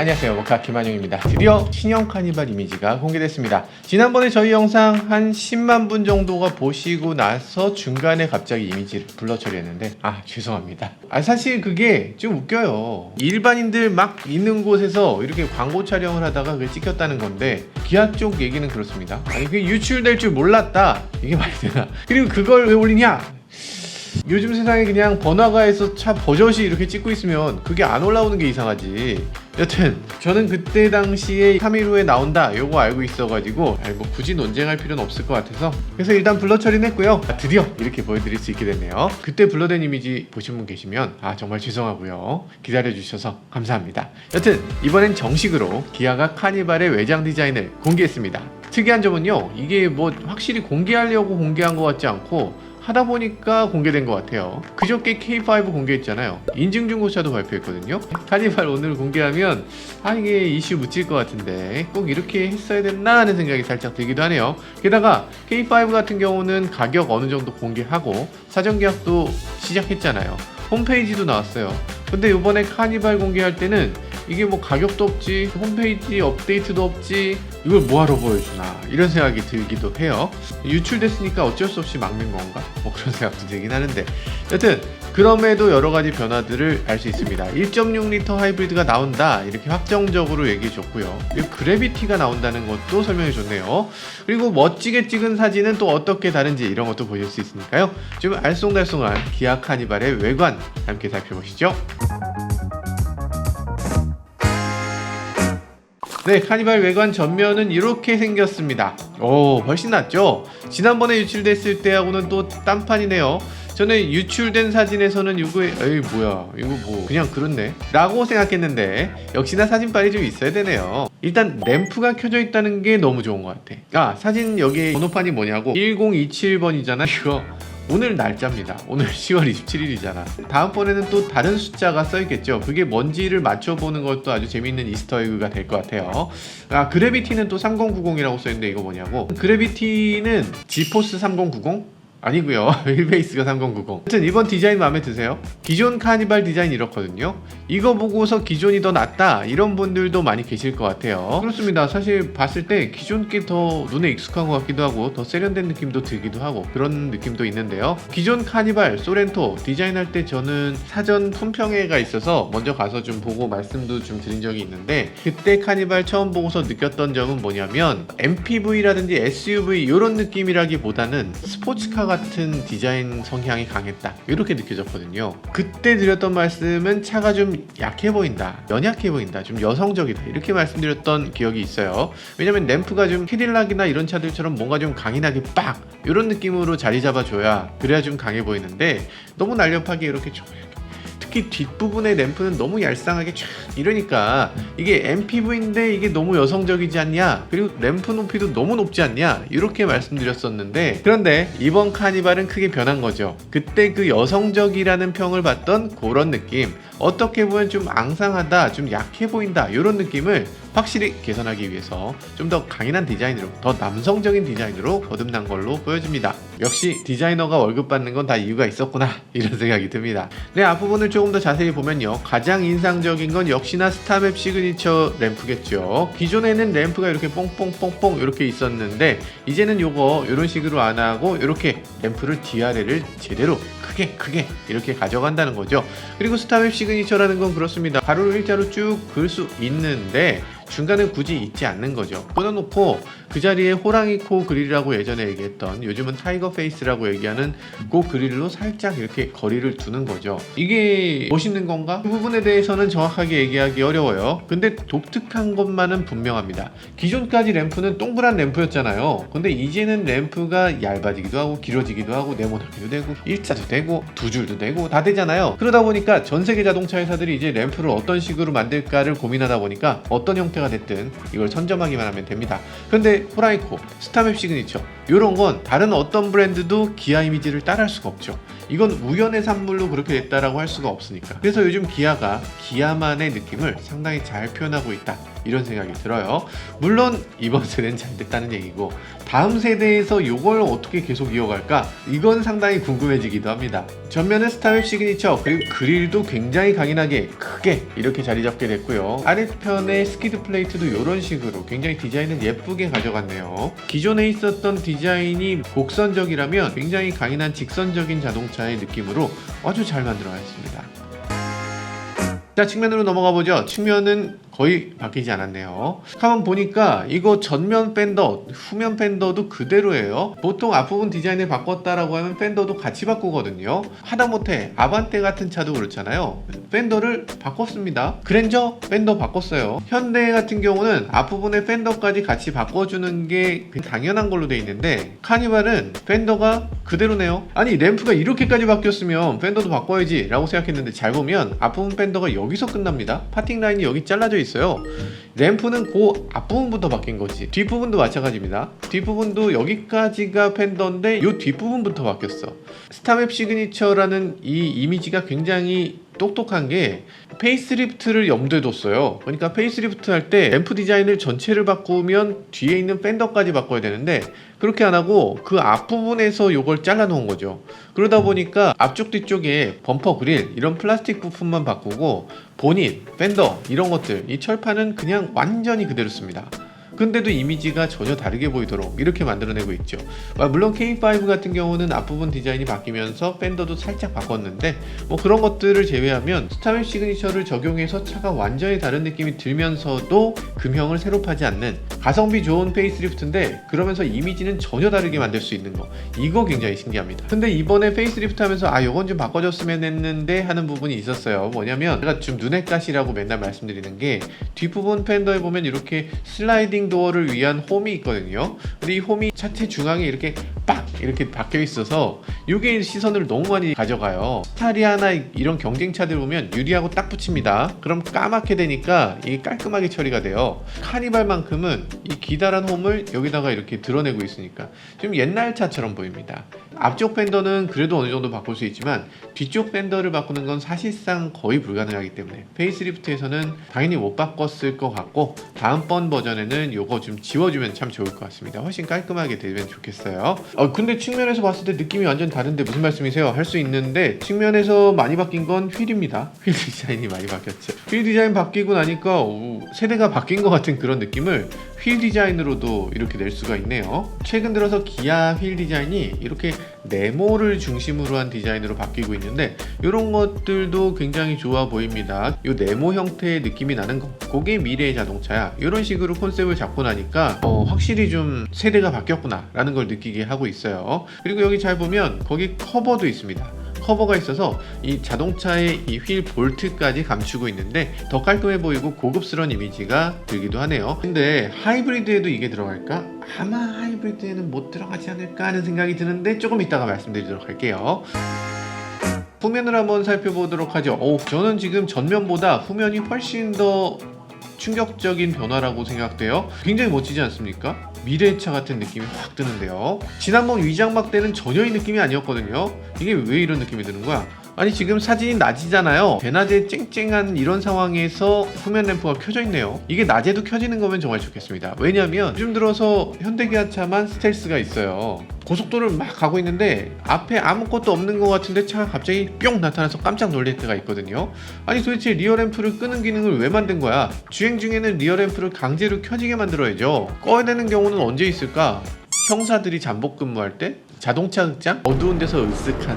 안녕하세요. 모카 김한영입니다. 드디어 신형 카니발 이미지가 공개됐습니다. 지난번에 저희 영상 한 10만 분 정도가 보시고 나서 중간에 갑자기 이미지를 블러 처리했는데 아 죄송합니다. 아 사실 그게 좀 웃겨요. 일반인들 막 있는 곳에서 이렇게 광고 촬영을 하다가 그게 찍혔다는 건데 기아 쪽 얘기는 그렇습니다. 아니 그게 유출될 줄 몰랐다. 이게 말이 되나? 그리고 그걸 왜 올리냐 요즘 세상에 그냥 번화가에서 차 버젓이 이렇게 찍고 있으면 그게 안 올라오는 게 이상하지. 여튼 저는 그때 당시에 3일 후에 나온다 요거 알고 있어가지고 아니 뭐 굳이 논쟁할 필요는 없을 것 같아서 그래서 일단 블러 처리는 했고요. 아, 드디어 이렇게 보여드릴 수 있게 됐네요. 그때 블러된 이미지 보신 분 계시면 아 정말 죄송하고요. 기다려주셔서 감사합니다. 여튼 이번엔 정식으로 기아가 카니발의 외장 디자인을 공개했습니다. 특이한 점은요 이게 뭐 확실히 공개하려고 공개한 것 같지 않고 하다 보니까 공개된 것 같아요. 그저께 K5 공개했잖아요. 인증 중고차도 발표했거든요. 카니발 오늘 공개하면 아 이게 이슈 묻힐 것 같은데 꼭 이렇게 했어야 됐나 하는 생각이 살짝 들기도 하네요. 게다가 K5 같은 경우는 가격 어느 정도 공개하고 사전 계약도 시작했잖아요. 홈페이지도 나왔어요. 근데 이번에 카니발 공개할 때는 이게 뭐 가격도 없지 홈페이지 업데이트도 없지 이걸 뭐하러 보여주나 이런 생각이 들기도 해요. 유출됐으니까 어쩔 수 없이 막는 건가? 뭐 그런 생각도 들긴 하는데. 여튼 그럼에도 여러 가지 변화들을 알 수 있습니다. 1.6리터 하이브리드가 나온다 이렇게 확정적으로 얘기해 줬고요. 그래비티가 나온다는 것도 설명해 줬네요. 그리고 멋지게 찍은 사진은 또 어떻게 다른지 이런 것도 보실 수 있으니까요. 좀 알쏭달쏭한 기아 카니발의 외관 함께 살펴보시죠 네, 카니발 외관 전면은 이렇게 생겼습니다. 오, 훨씬 낫죠? 지난번에 유출됐을 때하고는 또 딴판이네요. 전에 유출된 사진에서는 이거 에이 뭐야 이거 뭐 그냥 그렇네 라고 생각했는데 역시나 사진빨이 좀 있어야 되네요 일단 램프가 켜져 있다는 게 너무 좋은 것 같아 아 사진 여기 번호판이 뭐냐고 1027번이잖아 이거 오늘 날짜입니다. 오늘 10월 27일이잖아. 다음번에는 또 다른 숫자가 써있겠죠. 그게 뭔지를 맞춰보는 것도 아주 재밌는 이스터에그가 될 것 같아요. 아, 그래비티는 또 3090이라고 써있는데 이거 뭐냐고. 그래비티는 지포스 3090? 아니고요. 휠베이스가 3090 하여튼 이번 디자인 마음에 드세요? 기존 카니발 디자인 이렇거든요. 이거 보고서 기존이 더 낫다. 이런 분들도 많이 계실 것 같아요. 그렇습니다. 사실 봤을 때 기존 게 더 눈에 익숙한 것 같기도 하고 더 세련된 느낌도 들기도 하고 그런 느낌도 있는데요. 기존 카니발 소렌토 디자인할 때 저는 사전 품평회가 있어서 먼저 가서 좀 보고 말씀도 좀 드린 적이 있는데 그때 카니발 처음 보고서 느꼈던 점은 뭐냐면 MPV라든지 SUV 이런 느낌이라기보다는 스포츠카 같은 디자인 성향이 강했다. 이렇게 느껴졌거든요. 그때 드렸던 말씀은 차가 좀 약해 보인다 연약해 보인다 좀 여성적이다. 이렇게 말씀드렸던 기억이 있어요. 왜냐면 램프가 좀 캐딜락이나 이런 차들처럼 뭔가 좀 강인하게 빡! 이런 느낌으로 자리 잡아줘야 그래야 좀 강해 보이는데 너무 날렵하게 이렇게 좀 특히 뒷부분의 램프는 너무 얄쌍하게 쫙 이러니까 이게 MPV인데 이게 너무 여성적이지 않냐? 그리고 램프 높이도 너무 높지 않냐? 이렇게 말씀드렸었는데 그런데 이번 카니발은 크게 변한 거죠. 그때 그 여성적이라는 평을 받던 그런 느낌. 어떻게 보면 좀 앙상하다 좀 약해 보인다 이런 느낌을 확실히 개선하기 위해서 좀 더 강인한 디자인으로 더 남성적인 디자인으로 거듭난 걸로 보여집니다. 역시 디자이너가 월급 받는 건 다 이유가 있었구나 이런 생각이 듭니다. 네 앞부분을 조금 더 자세히 보면요. 가장 인상적인 건 역시나 스타맵 시그니처 램프겠죠. 기존에는 램프가 이렇게 뽕뽕뽕뽕 이렇게 있었는데 이제는 요거 이런 식으로 안 하고 이렇게 램프를 뒤아래를 제대로 크게 크게 이렇게 가져간다는 거죠 그리고 스타맵 시그니처라는 건 그렇습니다 가로로 일자로 쭉 그을 수 있는데 중간에 굳이 있지 않는 거죠. 끊어놓고 그 자리에 호랑이 코 그릴이라고 예전에 얘기했던 요즘은 타이거 페이스라고 얘기하는 그 그릴로 살짝 이렇게 거리를 두는 거죠. 이게 멋있는 건가? 그 부분에 대해서는 정확하게 얘기하기 어려워요. 근데 독특한 것만은 분명합니다. 기존까지 램프는 동그란 램프였잖아요. 근데 이제는 램프가 얇아지기도 하고 길어지기도 하고 네모나기도 되고 일자도 되고 두 줄도 되고 다 되잖아요. 그러다 보니까 전 세계 자동차 회사들이 이제 램프를 어떤 식으로 만들까를 고민하다 보니까 어떤 형태가 됐든 이걸 선점하기만 하면 됩니다. 근데 근데 호라이코, 스타맵 시그니처 이런 건 다른 어떤 브랜드도 기아 이미지를 따라할 수가 없죠. 이건 우연의 산물로 그렇게 됐다라고 할 수가 없으니까. 그래서 요즘 기아가 기아만의 느낌을 상당히 잘 표현하고 있다. 이런 생각이 들어요. 물론 이번 세대는 잘 됐다는 얘기고 다음 세대에서 이걸 어떻게 계속 이어갈까? 이건 상당히 궁금해지기도 합니다. 전면은 스타맵 시그니처 그리고 그릴도 굉장히 강인하게 크게 이렇게 자리 잡게 됐고요. 아래편의 스키드 플레이트도 이런 식으로 굉장히 디자인을 예쁘게 가져갔네요. 기존에 있었던 디자인이 곡선적이라면 굉장히 강인한 직선적인 자동차의 느낌으로 아주 잘 만들어냈습니다. 자 측면으로 넘어가 보죠. 측면은 거의 바뀌지 않았네요. 가만 보니까 이거 전면 팬더, 후면 팬더도 그대로예요. 보통 앞부분 디자인을 바꿨다라고 하면 팬더도 같이 바꾸거든요. 하다못해 아반떼 같은 차도 그렇잖아요. 팬더를 바꿨습니다. 그랜저 팬더 바꿨어요. 현대 같은 경우는 앞부분의 팬더까지 같이 바꿔주는 게 당연한 걸로 돼 있는데 카니발은 팬더가 그대로네요. 아니 램프가 이렇게까지 바뀌었으면 팬더도 바꿔야지 라고 생각했는데 잘 보면 앞부분 팬더가 여기서 끝납니다. 파팅 라인이 여기 잘라져 있어요. 램프는 그 앞부분부터 바뀐 거지. 뒷부분도 마찬가지입니다. 뒷부분도 여기까지가 팬더인데 이 뒷부분부터 바뀌었어. 스타맵 시그니처라는 이 이미지가 굉장히 똑똑한 게 페이스리프트를 염두에 뒀어요. 그러니까 페이스리프트 할 때 램프 디자인을 전체를 바꾸면 뒤에 있는 팬더까지 바꿔야 되는데 그렇게 안 하고 그 앞부분에서 이걸 잘라 놓은 거죠. 그러다 보니까 앞쪽 뒤쪽에 범퍼 그릴 이런 플라스틱 부품만 바꾸고 본인, 팬더 이런 것들 이 철판은 그냥 완전히 그대로 씁니다. 근데도 이미지가 전혀 다르게 보이도록 이렇게 만들어내고 있죠. 아, 물론 K5 같은 경우는 앞부분 디자인이 바뀌면서 팬더도 살짝 바꿨는데 뭐 그런 것들을 제외하면 스타맵 시그니처를 적용해서 차가 완전히 다른 느낌이 들면서도 금형을 새로 파지 않는 가성비 좋은 페이스리프트인데 그러면서 이미지는 전혀 다르게 만들 수 있는 거 이거 굉장히 신기합니다. 근데 이번에 페이스리프트 하면서 아 요건 좀 바꿔줬으면 했는데 하는 부분이 있었어요. 뭐냐면 제가 좀 눈의 가시라고 맨날 말씀드리는 게 뒷부분 팬더에 보면 이렇게 슬라이딩 도어를 위한 홈이 있거든요. 근데 이 홈이 차체 중앙에 이렇게 빡 이렇게 박혀 있어서 이게 시선을 너무 많이 가져가요. 스타리아나 이런 경쟁차들 보면 유리하고 딱 붙입니다. 그럼 까맣게 되니까 이게 깔끔하게 처리가 돼요. 카니발만큼은 이 기다란 홈을 여기다가 이렇게 드러내고 있으니까 좀 옛날 차처럼 보입니다. 앞쪽 팬더는 그래도 어느 정도 바꿀 수 있지만 뒤쪽 팬더를 바꾸는 건 사실상 거의 불가능하기 때문에 페이스리프트에서는 당연히 못 바꿨을 것 같고 다음번 버전에는 요거 좀 지워주면 참 좋을 것 같습니다. 훨씬 깔끔하게 되면 좋겠어요. 어, 근데 측면에서 봤을 때 느낌이 완전 다른데 무슨 말씀이세요? 할 수 있는데 측면에서 많이 바뀐 건 휠입니다. 휠 디자인이 많이 바뀌었죠. 휠 디자인 바뀌고 나니까 오, 세대가 바뀐 것 같은 그런 느낌을 휠 디자인으로도 이렇게 낼 수가 있네요. 최근 들어서 기아 휠 디자인이 이렇게 네모를 중심으로 한 디자인으로 바뀌고 있는데 이런 것들도 굉장히 좋아 보입니다. 이 네모 형태의 느낌이 나는 거. 그게 미래의 자동차야. 이런 식으로 컨셉을 잡고 나니까 어, 확실히 좀 세대가 바뀌었구나 라는 걸 느끼게 하고 있어요. 그리고 여기 잘 보면 거기 커버도 있습니다. 커버가 있어서 이 자동차의 이 휠 볼트까지 감추고 있는데 더 깔끔해 보이고 고급스러운 이미지가 들기도 하네요. 근데 하이브리드에도 이게 들어갈까? 아마 하이브리드에는 못 들어가지 않을까 하는 생각이 드는데 조금 이따가 말씀드리도록 할게요. 후면을 한번 살펴보도록 하죠. 오, 저는 지금 전면보다 후면이 훨씬 더 충격적인 변화라고 생각돼요. 굉장히 멋지지 않습니까? 미래차 같은 느낌이 확 드는데요. 지난번 위장막 때는 전혀 이 느낌이 아니었거든요. 이게 왜 이런 느낌이 드는 거야? 아니 지금 사진이 낮이잖아요. 대낮에 쨍쨍한 이런 상황에서 후면 램프가 켜져 있네요. 이게 낮에도 켜지는 거면 정말 좋겠습니다. 왜냐하면 요즘 들어서 현대기아차만 스텔스가 있어요. 고속도로를 막 가고 있는데 앞에 아무것도 없는 것 같은데 차가 갑자기 뿅 나타나서 깜짝 놀랄 때가 있거든요. 아니 도대체 리어 램프를 끄는 기능을 왜 만든 거야? 주행 중에는 리어 램프를 강제로 켜지게 만들어야죠. 꺼야 되는 경우는 언제 있을까? 형사들이 잠복 근무할 때 자동차 극장? 어두운 데서 으쓱한.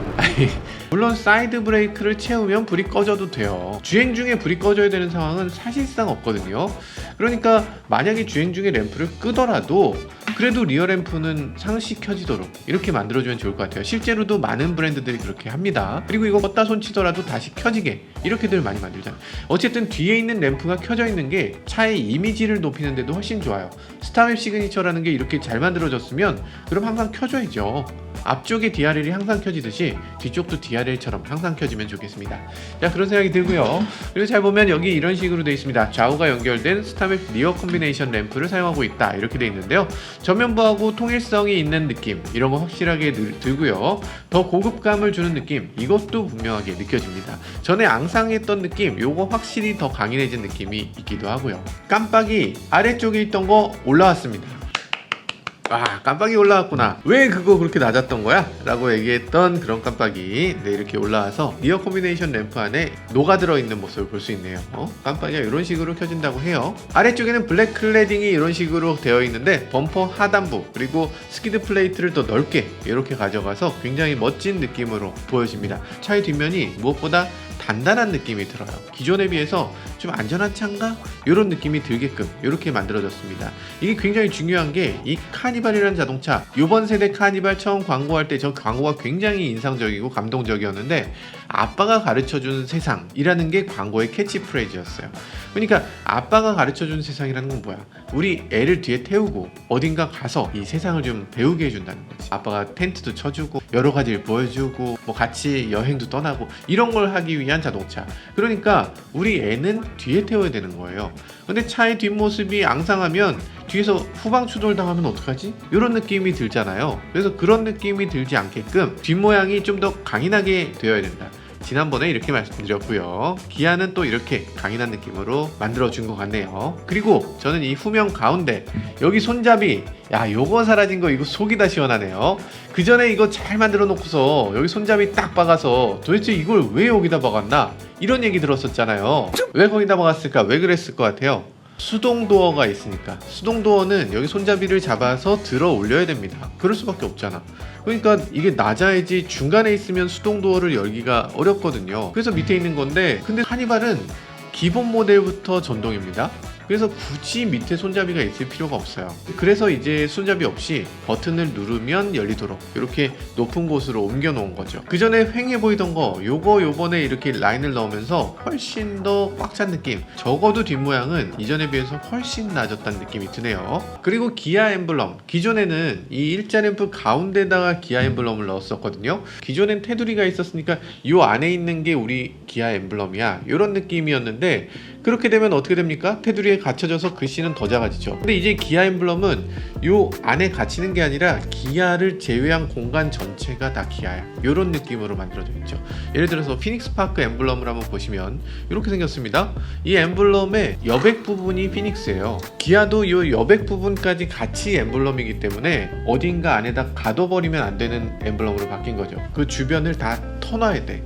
물론 사이드 브레이크를 채우면 불이 꺼져도 돼요. 주행 중에 불이 꺼져야 되는 상황은 사실상 없거든요. 그러니까 만약에 주행 중에 램프를 끄더라도 그래도 리어 램프는 상시 켜지도록 이렇게 만들어주면 좋을 것 같아요. 실제로도 많은 브랜드들이 그렇게 합니다. 그리고 이거 껐다 손 치더라도 다시 켜지게 이렇게들 많이 만들잖아요. 어쨌든 뒤에 있는 램프가 켜져 있는 게 차의 이미지를 높이는 데도 훨씬 좋아요. 스타맵 시그니처라는 게 이렇게 잘 만들어졌으면 그럼 항상 켜줘야죠. 앞쪽에 DRL이 항상 켜지듯이 뒤쪽도 DRL처럼 항상 켜지면 좋겠습니다. 자 그런 생각이 들고요. 그리고 잘 보면 여기 이런 식으로 되어 있습니다. 좌우가 연결된 스타맵 리어 콤비네이션 램프를 사용하고 있다 이렇게 되어 있는데요. 전면부하고 통일성이 있는 느낌 이런 거 확실하게 들, 들고요. 더 고급감을 주는 느낌 이것도 분명하게 느껴집니다. 전에 앙상했던 느낌 요거 확실히 더 강인해진 느낌이 있기도 하고요. 깜빡이 아래쪽에 있던 거 올라왔습니다. 아 깜빡이 올라왔구나. 왜 그거 그렇게 낮았던 거야? 라고 얘기했던 그런 깜빡이. 네 이렇게 올라와서 리어 콤비네이션 램프 안에 녹아 들어 있는 모습을 볼 수 있네요. 어? 깜빡이가 이런 식으로 켜진다고 해요? 아래쪽에는 블랙 클레딩이 이런 식으로 되어 있는데 범퍼 하단부 그리고 스키드 플레이트를 더 넓게 이렇게 가져가서 굉장히 멋진 느낌으로 보여집니다. 차의 뒷면이 무엇보다 단단한 느낌이 들어요. 기존에 비해서 좀 안전한 차인가? 이런 느낌이 들게끔 이렇게 만들어졌습니다. 이게 굉장히 중요한 게 이 카니발이라는 자동차 이번 세대 카니발 처음 광고할 때 저 광고가 굉장히 인상적이고 감동적이었는데 아빠가 가르쳐준 세상이라는 게 광고의 캐치프레이즈였어요. 그러니까 아빠가 가르쳐준 세상이라는 건 뭐야? 우리 애를 뒤에 태우고 어딘가 가서 이 세상을 좀 배우게 해준다는 거지. 아빠가 텐트도 쳐주고 여러 가지를 보여주고 뭐 같이 여행도 떠나고 이런 걸 하기 위한 자동차. 그러니까 우리 애는 뒤에 태워야 되는 거예요. 근데 차의 뒷모습이 앙상하면 뒤에서 후방 추돌 당하면 어떡하지? 이런 느낌이 들잖아요. 그래서 그런 느낌이 들지 않게끔 뒷모양이 좀 더 강인하게 되어야 된다. 지난번에 이렇게 말씀드렸고요. 기아는 또 이렇게 강인한 느낌으로 만들어준 것 같네요. 그리고 저는 이 후면 가운데 여기 손잡이 야 요거 사라진 거 이거 속이 다 시원하네요. 그 전에 이거 잘 만들어 놓고서 여기 손잡이 딱 박아서 도대체 이걸 왜 여기다 박았나 이런 얘기 들었었잖아요. 왜 거기다 박았을까? 왜 그랬을 것 같아요? 수동 도어가 있으니까 수동 도어는 여기 손잡이를 잡아서 들어 올려야 됩니다. 그럴 수밖에 없잖아. 그러니까 이게 낮아야지 중간에 있으면 수동 도어를 열기가 어렵거든요. 그래서 밑에 있는 건데 근데 카니발은 기본 모델부터 전동입니다. 그래서 굳이 밑에 손잡이가 있을 필요가 없어요. 그래서 이제 손잡이 없이 버튼을 누르면 열리도록 이렇게 높은 곳으로 옮겨 놓은 거죠. 그 전에 횡해 보이던 거 요거 요번에 이렇게 라인을 넣으면서 훨씬 더 꽉 찬 느낌. 적어도 뒷모양은 이전에 비해서 훨씬 낮았다는 느낌이 드네요. 그리고 기아 엠블럼. 기존에는 이 일자 램프 가운데다가 기아 엠블럼을 넣었었거든요. 기존엔 테두리가 있었으니까 요 안에 있는 게 우리 기아 엠블럼이야. 이런 느낌이었는데 그렇게 되면 어떻게 됩니까? 테두리에 갇혀져서 글씨는 더 작아지죠. 근데 이제 기아 엠블럼은 요 안에 갇히는 게 아니라 기아를 제외한 공간 전체가 다 기아야. 이런 느낌으로 만들어져 있죠. 예를 들어서 피닉스 파크 엠블럼을 한번 보시면 이렇게 생겼습니다. 이 엠블럼의 여백 부분이 피닉스예요. 기아도 이 여백 부분까지 같이 엠블럼이기 때문에 어딘가 안에다 가둬버리면 안 되는 엠블럼으로 바뀐 거죠. 그 주변을 다 터놔야 돼.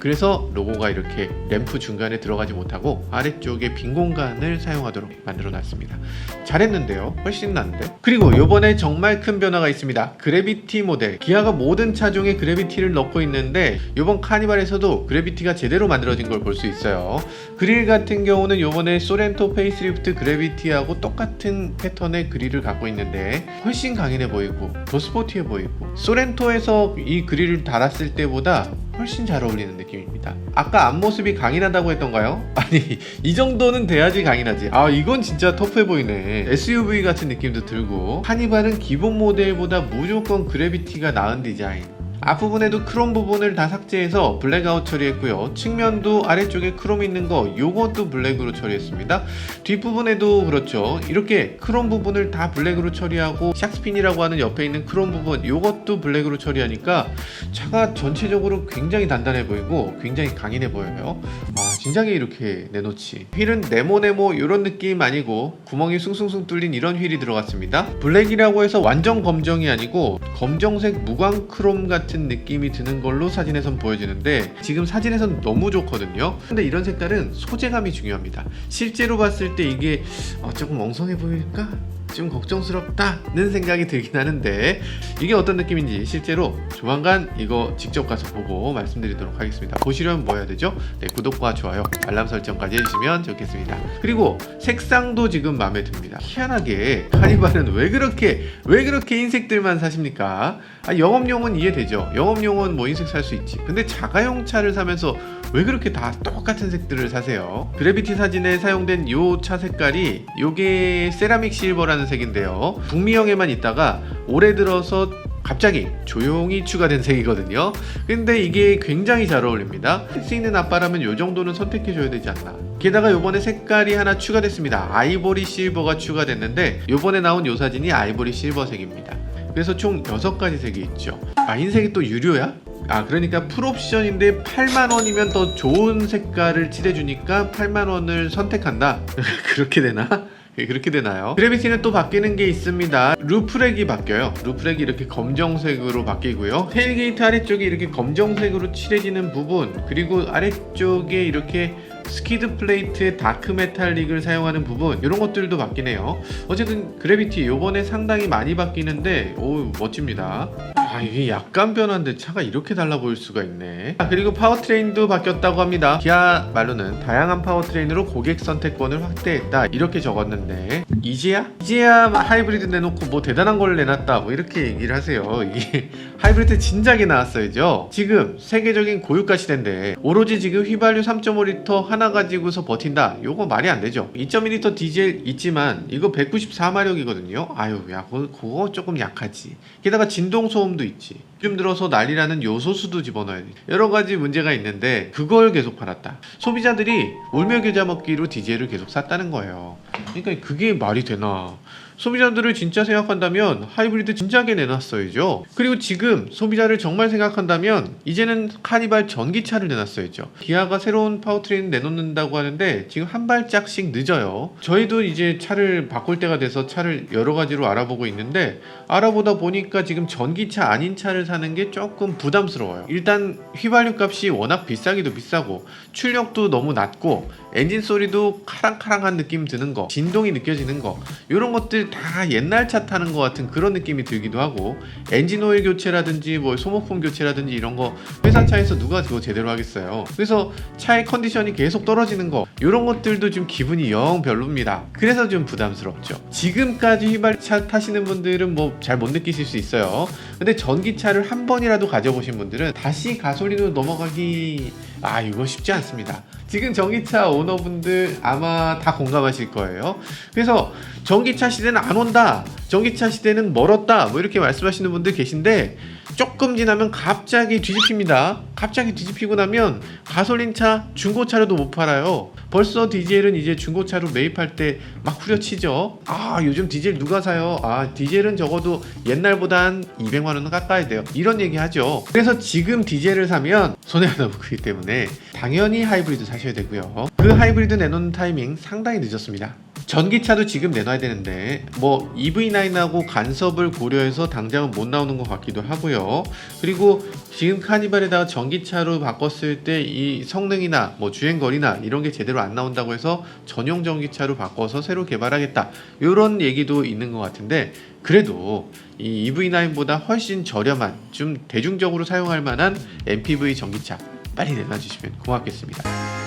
그래서 로고가 이렇게 램프 중간에 들어가지 못하고 아래쪽에 빈 공간을 사용하도록 만들어 놨습니다. 잘했는데요. 훨씬 낫는데. 그리고 요번에 정말 큰 변화가 있습니다. 그래비티 모델. 기아가 모든 차종에 그래비티를 넣고 있는데 요번 카니발에서도 그래비티가 제대로 만들어진 걸 볼 수 있어요. 그릴 같은 경우는 요번에 소렌토 페이스리프트 그래비티하고 똑같은 패턴의 그릴을 갖고 있는데 훨씬 강인해 보이고 더 스포티해 보이고 소렌토에서 이 그릴을 달았을 때보다 훨씬 잘 어울리는 느낌입니다. 아까 앞모습이 강인하다고 했던가요? 아니 이 정도는 돼야지 강인하지. 아 이건 진짜 터프해 보이네. SUV 같은 느낌도 들고 카니발은 기본 모델보다 무조건 그래비티가 나은 디자인. 앞부분에도 크롬 부분을 다 삭제해서 블랙아웃 처리했고요. 측면도 아래쪽에 크롬 있는 거 요것도 블랙으로 처리했습니다. 뒷부분에도 그렇죠. 이렇게 크롬 부분을 다 블랙으로 처리하고 샥스핀이라고 하는 옆에 있는 크롬 부분 요것도 블랙으로 처리하니까 차가 전체적으로 굉장히 단단해 보이고 굉장히 강인해 보여요. 아 진작에 이렇게 내놓지. 휠은 네모네모 이런 느낌 아니고 구멍이 숭숭숭 뚫린 이런 휠이 들어갔습니다. 블랙이라고 해서 완전 검정이 아니고 검정색 무광 크롬 같은 느낌이 드는 걸로 사진에선 보여지는데 지금 사진에선 너무 좋거든요. 근데 이런 색깔은 소재감이 중요합니다. 실제로 봤을 때 이게 어, 조금 엉성해 보일까? 좀 걱정스럽다는 생각이 들긴 하는데 이게 어떤 느낌인지 실제로 조만간 이거 직접 가서 보고 말씀드리도록 하겠습니다. 보시려면 뭐 해야 되죠? 네, 구독과 좋아요, 알람 설정까지 해주시면 좋겠습니다. 그리고 색상도 지금 마음에 듭니다. 희한하게 카니발은 왜 그렇게 왜 그렇게 흰색들만 사십니까? 아, 영업용은 이해되죠. 영업용은 뭐 흰색 살 수 있지. 근데 자가용 차를 사면서 왜 그렇게 다 똑같은 색들을 사세요? 그래비티 사진에 사용된 요차 색깔이 요게 세라믹 실버라는 색인데요. 북미형에만 있다가 올해 들어서 갑자기 조용히 추가된 색이거든요. 근데 이게 굉장히 잘 어울립니다. 수 있는 아빠라면 요 정도는 선택해줘야 되지 않나. 게다가 요번에 색깔이 하나 추가됐습니다. 아이보리 실버가 추가됐는데 요번에 나온 요 사진이 아이보리 실버색입니다. 그래서 총 6가지 색이 있죠. 아, 흰색이 또 유료야? 아, 그러니까 풀옵션인데 8만원이면 더 좋은 색깔을 칠해주니까 8만원을 선택한다? 그렇게 되나? 예, 그렇게 되나요? 그래비티는 또 바뀌는 게 있습니다. 루프렉이 바뀌어요. 루프렉이 이렇게 검정색으로 바뀌고요. 테일게이트 아래쪽이 이렇게 검정색으로 칠해지는 부분, 그리고 아래쪽에 이렇게 스키드 플레이트의 다크 메탈릭을 사용하는 부분 이런 것들도 바뀌네요. 어쨌든 그래비티 요번에 상당히 많이 바뀌는데 오 멋집니다. 아 이게 약간 변한데 차가 이렇게 달라 보일 수가 있네. 아, 그리고 파워트레인도 바뀌었다고 합니다. 기아 말로는 다양한 파워트레인으로 고객 선택권을 확대했다 이렇게 적었는데 이제야 이제야 하이브리드 내놓고 뭐 대단한 걸 내놨다 뭐 이렇게 얘기를 하세요. 이게 하이브리드 진작에 나왔어야죠. 지금 세계적인 고유가 시대인데 오로지 지금 휘발유 3.5리터 하나 가지고서 버틴다. 요거 말이 안 되죠. 2.1리터 디젤 있지만 이거 194마력이거든요. 아유 야 그거, 그거 조금 약하지. 게다가 진동 소음도 있지. 요즘 들어서 난리라는 요소수도 집어넣어야 돼. 여러 가지 문제가 있는데 그걸 계속 팔았다. 소비자들이 울며 겨자 먹기로 디젤을 계속 샀다는 거예요. 그러니까 그게 말이 되나? 소비자들을 진짜 생각한다면 하이브리드 진작에 내놨어야죠. 그리고 지금 소비자를 정말 생각한다면 이제는 카니발 전기차를 내놨어야죠. 기아가 새로운 파워트레인 내놓는다고 하는데 지금 한 발짝씩 늦어요. 저희도 이제 차를 바꿀 때가 돼서 차를 여러 가지로 알아보고 있는데 알아보다 보니까 지금 전기차 아닌 차를 사는 게 조금 부담스러워요. 일단 휘발유 값이 워낙 비싸기도 비싸고 출력도 너무 낮고 엔진 소리도 카랑카랑한 느낌 드는 거, 진동이 느껴지는 거 이런 것들 다 옛날 차 타는 것 같은 그런 느낌이 들기도 하고 엔진 오일 교체라든지 뭐 소모품 교체라든지 이런 거 회사 차에서 누가 그거 제대로 하겠어요. 그래서 차의 컨디션이 계속 떨어지는 거 이런 것들도 좀 기분이 영 별로입니다. 그래서 좀 부담스럽죠. 지금까지 휘발차 타시는 분들은 뭐 잘 못 느끼실 수 있어요. 근데 전기차를 한 번이라도 가져보신 분들은 다시 가솔린으로 넘어가기 아 이거 쉽지 않습니다. 지금 전기차 오너분들 아마 다 공감하실 거예요. 그래서 전기차 시대는 안 온다. 전기차 시대는 멀었다. 뭐 이렇게 말씀하시는 분들 계신데 조금 지나면 갑자기 뒤집힙니다. 갑자기 뒤집히고 나면 가솔린차 중고차로도 못 팔아요. 벌써 디젤은 이제 중고차로 매입할 때 막 후려치죠. 아 요즘 디젤 누가 사요? 아 디젤은 적어도 옛날보단 200만 원은 깎아야 돼요. 이런 얘기 하죠. 그래서 지금 디젤을 사면 손해가 너무 크기 때문에 당연히 하이브리드 사셔야 되고요. 그 하이브리드 내놓는 타이밍 상당히 늦었습니다. 전기차도 지금 내놔야 되는데 뭐 EV9하고 간섭을 고려해서 당장은 못 나오는 것 같기도 하고요. 그리고 지금 카니발에다가 전기차로 바꿨을 때 이 성능이나 뭐 주행거리나 이런 게 제대로 안 나온다고 해서 전용 전기차로 바꿔서 새로 개발하겠다 이런 얘기도 있는 것 같은데 그래도 이 EV9보다 훨씬 저렴한 좀 대중적으로 사용할 만한 MPV 전기차 빨리 내놔주시면 고맙겠습니다.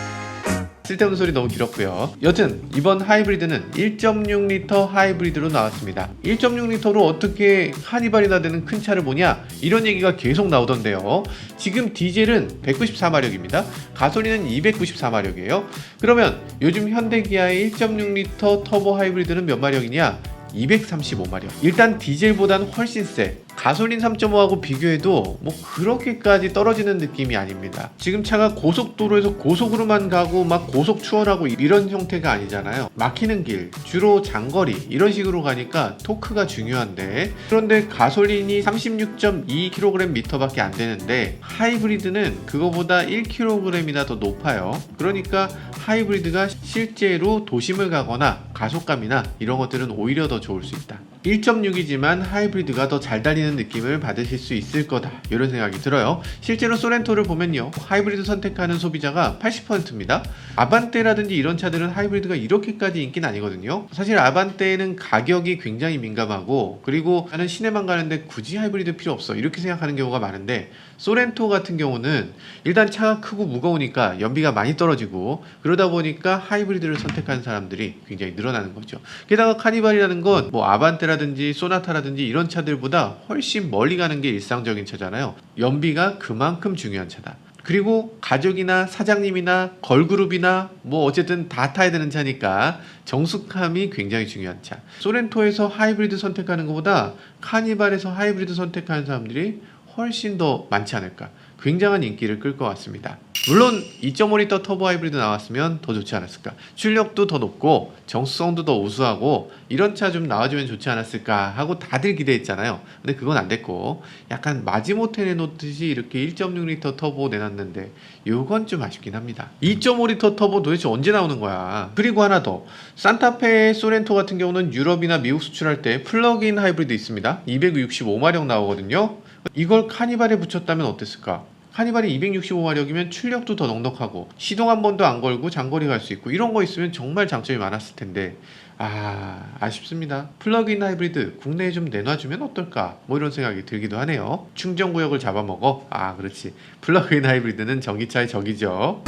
쓸데없는 소리 너무 길었고요. 여튼 이번 하이브리드는 1.6리터 하이브리드로 나왔습니다. 1.6리터로 어떻게 카니발이나 되는 큰 차를 보냐 이런 얘기가 계속 나오던데요. 지금 디젤은 194마력입니다. 가솔린은 294마력이에요. 그러면 요즘 현대기아의 1.6리터 터보 하이브리드는 몇 마력이냐? 235마력. 일단 디젤보다는 훨씬 세. 가솔린 3.5하고 비교해도 뭐 그렇게까지 떨어지는 느낌이 아닙니다. 지금 차가 고속도로에서 고속으로만 가고 막 고속 추월하고 이런 형태가 아니잖아요. 막히는 길, 주로 장거리 이런 식으로 가니까 토크가 중요한데 그런데 가솔린이 36.2kgm밖에 안 되는데 하이브리드는 그거보다 1kg이나 더 높아요. 그러니까 하이브리드가 실제로 도심을 가거나 가속감이나 이런 것들은 오히려 더 좋을 수 있다. 1.6이지만 하이브리드가 더 잘 달리는 느낌을 받으실 수 있을 거다. 이런 생각이 들어요. 실제로 소렌토를 보면요. 하이브리드 선택하는 소비자가 80%입니다. 아반떼라든지 이런 차들은 하이브리드가 이렇게까지 인기는 아니거든요. 사실 아반떼는 가격이 굉장히 민감하고 그리고 나는 시내만 가는데 굳이 하이브리드 필요 없어. 이렇게 생각하는 경우가 많은데 소렌토 같은 경우는 일단 차가 크고 무거우니까 연비가 많이 떨어지고 그러다 보니까 하이브리드를 선택하는 사람들이 굉장히 늘어나는 거죠 게다가 카니발이라는 건 뭐 아반떼라든지 소나타라든지 이런 차들보다 훨씬 멀리 가는 게 일상적인 차잖아요. 연비가 그만큼 중요한 차다. 그리고 가족이나 사장님이나 걸그룹이나 뭐 어쨌든 다 타야 되는 차니까 정숙함이 굉장히 중요한 차. 소렌토에서 하이브리드 선택하는 것보다 카니발에서 하이브리드 선택하는 사람들이 훨씬 더 많지 않을까. 굉장한 인기를 끌 것 같습니다. 물론 2.5L 터보 하이브리드 나왔으면 더 좋지 않았을까. 출력도 더 높고 정수성도 더 우수하고 이런 차 좀 나와주면 좋지 않았을까 하고 다들 기대했잖아요. 근데 그건 안 됐고 약간 마지못해 내놓듯이 이렇게 1.6L 터보 내놨는데 요건 좀 아쉽긴 합니다. 2.5L 터보 도대체 언제 나오는 거야? 그리고 하나 더 산타페 소렌토 같은 경우는 유럽이나 미국 수출할 때 플러그인 하이브리드 있습니다. 265마력 나오거든요. 이걸 카니발에 붙였다면 어땠을까? 카니발이 265마력이면 출력도 더 넉넉하고 시동 한 번도 안 걸고 장거리 갈 수 있고 이런 거 있으면 정말 장점이 많았을 텐데. 아 아쉽습니다. 플러그인 하이브리드 국내에 좀 내놔주면 어떨까? 뭐 이런 생각이 들기도 하네요. 충전 구역을 잡아먹어? 아 그렇지. 플러그인 하이브리드는 전기차의 적이죠.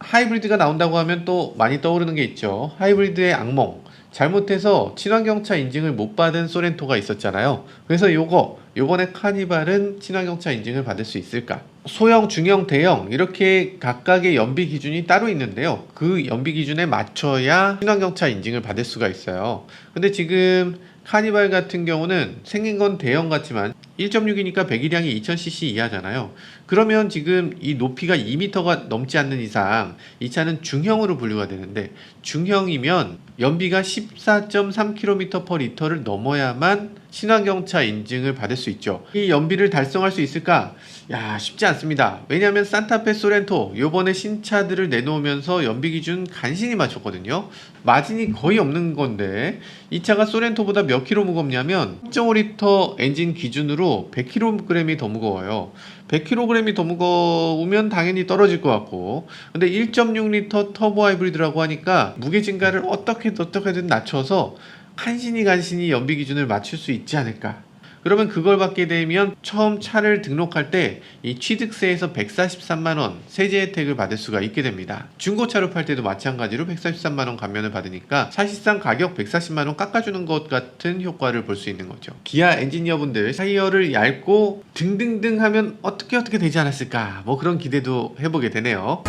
하이브리드가 나온다고 하면 또 많이 떠오르는 게 있죠. 하이브리드의 악몽 잘못해서 친환경차 인증을 못 받은 소렌토가 있었잖아요. 그래서 요거 요번에 카니발은 친환경차 인증을 받을 수 있을까? 소형, 중형, 대형 이렇게 각각의 연비 기준이 따로 있는데요. 그 연비 기준에 맞춰야 친환경차 인증을 받을 수가 있어요. 근데 지금 카니발 같은 경우는 생긴 건 대형 같지만 1.6이니까 배기량이 2000cc 이하잖아요. 그러면 지금 이 높이가 2m가 넘지 않는 이상 이 차는 중형으로 분류가 되는데 중형이면 연비가 14.3km per 리터를 넘어야만 친환경차 인증을 받을 수 있죠. 이 연비를 달성할 수 있을까? 야, 쉽지 않습니다. 왜냐하면 산타페 소렌토 요번에 신차들을 내놓으면서 연비 기준 간신히 맞췄거든요. 마진이 거의 없는 건데 이 차가 소렌토보다 몇 킬로 무겁냐면 1.5리터 엔진 기준으로 100kg이 더 무거워요. 100kg이 더 무거우면 당연히 떨어질 것 같고. 근데 1.6리터 터보 하이브리드라고 하니까 무게 증가를 어떻게 어떻게든 낮춰서 간신히 간신히 연비 기준을 맞출 수 있지 않을까 그러면 그걸 받게 되면 처음 차를 등록할 때 이 취득세에서 143만 원 세제 혜택을 받을 수가 있게 됩니다. 중고차로 팔 때도 마찬가지로 143만 원 감면을 받으니까 사실상 가격 140만 원 깎아주는 것 같은 효과를 볼 수 있는 거죠. 기아 엔지니어분들 타이어를 얇고 등등등 하면 어떻게 어떻게 되지 않았을까 뭐 그런 기대도 해보게 되네요.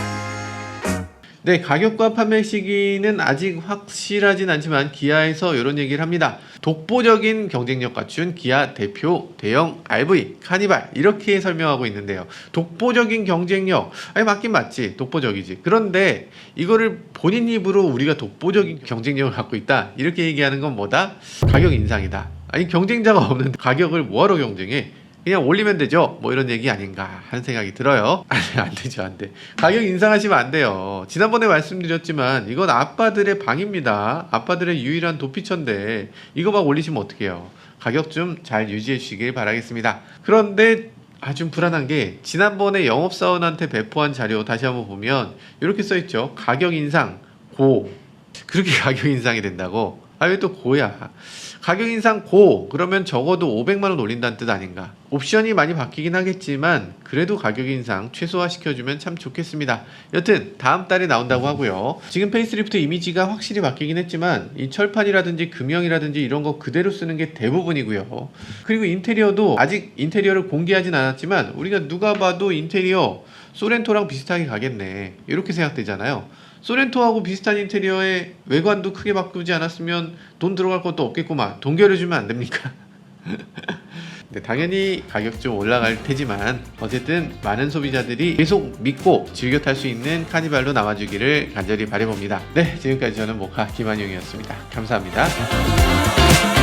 네, 가격과 판매 시기는 아직 확실하진 않지만 기아에서 이런 얘기를 합니다. 독보적인 경쟁력 갖춘 기아 대표 대형 RV 카니발 이렇게 설명하고 있는데요. 독보적인 경쟁력 아니 맞긴 맞지 독보적이지. 그런데 이거를 본인 입으로 우리가 독보적인 경쟁력을 갖고 있다 이렇게 얘기하는 건 뭐다? 가격 인상이다. 아니 경쟁자가 없는 가격을 뭐하러 경쟁해? 그냥 올리면 되죠. 뭐 이런 얘기 아닌가 하는 생각이 들어요. 안 되죠, 안 돼. 가격 인상하시면 안 돼요. 지난번에 말씀드렸지만 이건 아빠들의 방입니다. 아빠들의 유일한 도피처인데 이거 막 올리시면 어떡해요. 가격 좀 잘 유지해 주시길 바라겠습니다. 그런데 아, 좀 불안한 게 지난번에 영업사원한테 배포한 자료 다시 한번 보면 이렇게 써 있죠. 가격 인상 고. 그렇게 가격 인상이 된다고? 아, 왜또 고야? 가격 인상 고 그러면 적어도 500만 원 올린다는 뜻 아닌가? 옵션이 많이 바뀌긴 하겠지만 그래도 가격 인상 최소화 시켜주면 참 좋겠습니다. 여튼 다음 달에 나온다고 하고요. 지금 페이스리프트 이미지가 확실히 바뀌긴 했지만 이 철판이라든지 금형이라든지 이런 거 그대로 쓰는 게 대부분이고요. 그리고 인테리어도 아직 인테리어를 공개하진 않았지만 우리가 누가 봐도 인테리어 소렌토랑 비슷하게 가겠네 이렇게 생각되잖아요. 소렌토하고 비슷한 인테리어의 외관도 크게 바꾸지 않았으면 돈 들어갈 것도 없겠구만. 돈 겨려주면 안 됩니까? 네, 당연히 가격 좀 올라갈 테지만 어쨌든 많은 소비자들이 계속 믿고 즐겨 탈 수 있는 카니발로 남아주기를 간절히 바라봅니다. 네, 지금까지 저는 모카 김한용이었습니다. 감사합니다.